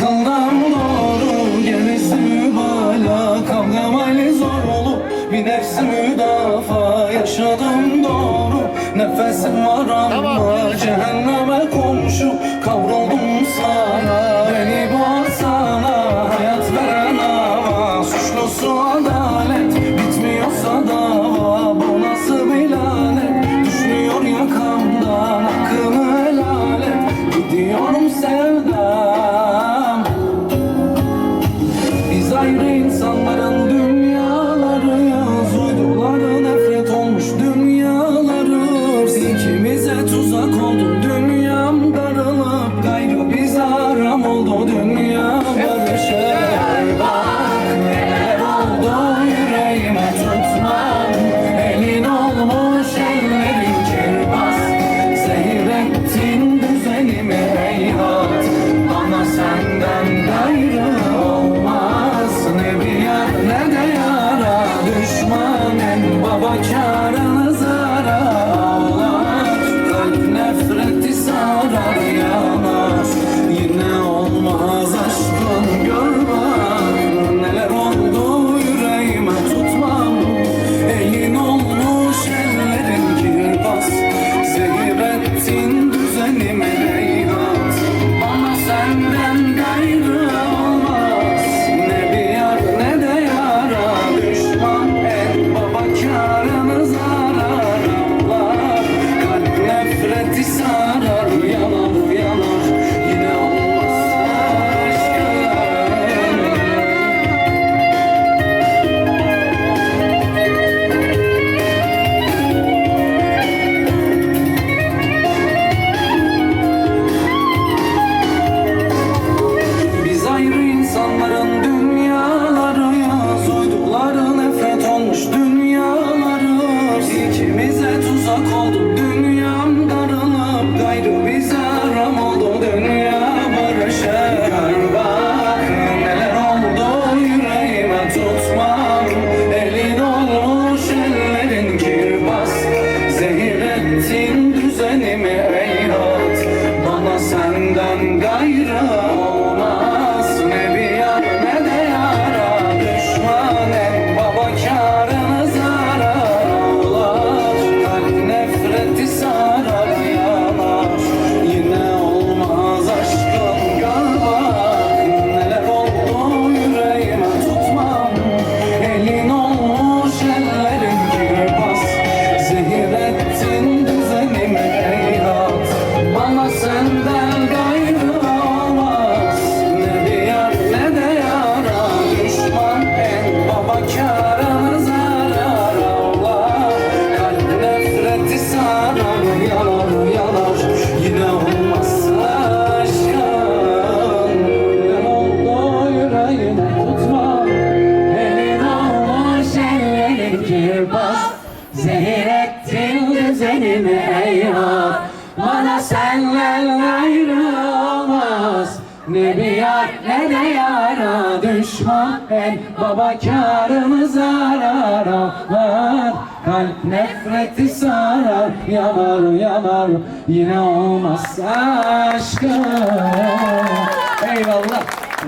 Kavram doğru gerisi bala Kavram hali zor olup bir nefsi müdafaa Yaşadım doğru. Nefesim var ama tamam. Cehenneme komşu kavruldum sana. Beni boğsana hayat veren hava Suçlusu adalet. Bitmiyorsa dava Bu nasıl bir lanet? Düşmüyor yakamdan Hakkımı helal gidiyorum sevdan i'm trying Chara. Oh. benim eyvah. Bana senden gayrı olmaz Ne bir yar ne de yara. Düşman el baba karımız arar. Ağlar Kalp nefreti sarar. Yanar yanar. Yine olmaz aşkım. Eyvallah.